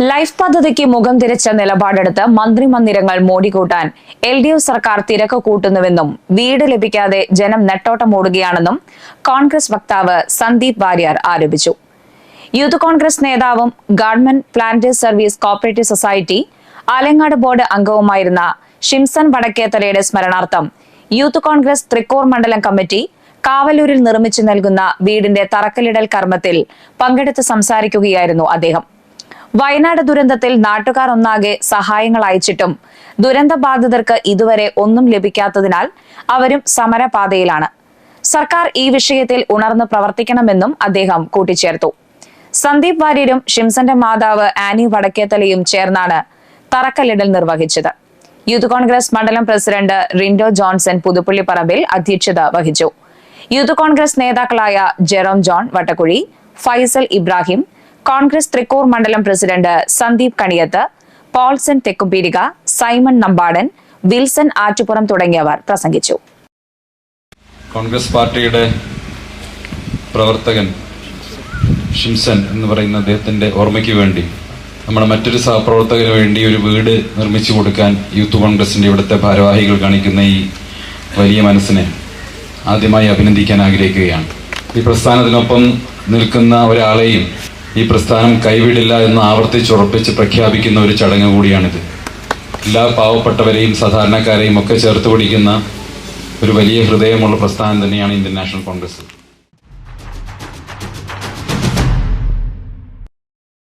Life പദ്ധതിക്ക് മുഖം തിരിച്ച നിലപാടെടുത്ത് മന്ത്രിമന്ദിരങ്ങൾ മോടിക്കൂട്ടാൻ എൽ ഡി എഫ് സർക്കാർ തിരക്ക് കൂട്ടുന്നുവെന്നും വീട് ലഭിക്കാതെ ജനം നെട്ടോട്ടമോടുകയാണെന്നും കോൺഗ്രസ് വക്താവ് സന്ദീപ് വാര്യർ ആരോപിച്ചു. യൂത്ത് കോൺഗ്രസ് നേതാവും government planters service cooperative society Alangad board അംഗവുമായിരുന്ന Shimson വടക്കേത്തലയുടെ സ്മരണാർത്ഥം യൂത്ത് കോൺഗ്രസ് തൃക്കൂർ മണ്ഡലം കമ്മിറ്റി കാവലൂരിൽ നിർമ്മിച്ചു നൽകുന്ന വീടിന്റെ തറക്കല്ലിടൽ കർമ്മത്തിൽ പങ്കെടുത്ത് സംസാരിക്കുകയായിരുന്നു അദ്ദേഹം. വയനാട് ദുരന്തത്തിൽ നാട്ടുകാർ ഒന്നാകെ സഹായങ്ങൾ അയച്ചിട്ടും ദുരന്തബാധിതർക്ക് ഇതുവരെ ഒന്നും ലഭിക്കാത്തതിനാൽ അവരും സമരപാതയിലാണ്. സർക്കാർ ഈ വിഷയത്തിൽ ഉണർന്ന് പ്രവർത്തിക്കണമെന്നും അദ്ദേഹം കൂട്ടിച്ചേർത്തു. സന്ദീപ് വാര്യരും ഷിംസന്റെ മാതാവ് ആനി വടക്കേത്തലയും ചേർന്നാണ് തറക്കല്ലിടൽ നിർവഹിച്ചത്. യൂത്ത് കോൺഗ്രസ് മണ്ഡലം പ്രസിഡന്റ് റിൻഡോ ജോൺസൺ പുതുപ്പള്ളി പറമ്പിൽ അധ്യക്ഷത വഹിച്ചു. യൂത്ത് കോൺഗ്രസ് നേതാക്കളായ ജെറോം ജോൺ വട്ടക്കുഴി ഫൈസൽ ഇബ്രാഹിം കോൺഗ്രസ് തൃക്കൂർ മണ്ഡലം president Sandeep Kaniyath Polson Thekkumpeerika Simon Nambadan Wilson Attupuram തുടങ്ങിയവർ പ്രസംഗിച്ചു. കോൺഗ്രസ് പാർട്ടിയുടെ പ്രവർത്തകൻ ഷിംസൺ എന്ന് പറയുന്ന അദ്ദേഹത്തിന്റെ ഓർമ്മയ്ക്ക് വേണ്ടി നമ്മുടെ മറ്റൊരു സഹപ്രവർത്തകന് വേണ്ടി ഒരു വീട് നിർമ്മിച്ചു കൊടുക്കാൻ യൂത്ത് കോൺഗ്രസിന്റെ ഇവിടുത്തെ ഭാരവാഹികൾ കാണിക്കുന്ന ഈ വലിയ മനസ്സിനെ ആദ്യമായി അഭിനന്ദിക്കാൻ ആഗ്രഹിക്കുകയാണ്. ഈ പ്രസ്ഥാനത്തിനൊപ്പം നിൽക്കുന്ന ഒരാളെയും ഈ പ്രസ്ഥാനം കൈവിടില്ല എന്ന് ആവർത്തിച്ചുറപ്പിച്ച് പ്രഖ്യാപിക്കുന്ന ഒരു ചടങ്ങ് കൂടിയാണിത്. എല്ലാ പാവപ്പെട്ടവരെയും സാധാരണക്കാരെയും ഒക്കെ ചേർത്ത് പിടിക്കുന്ന ഒരു വലിയ ഹൃദയമുള്ള പ്രസ്ഥാനം തന്നെയാണ് ഇന്ത്യൻ നാഷണൽ കോൺഗ്രസ്.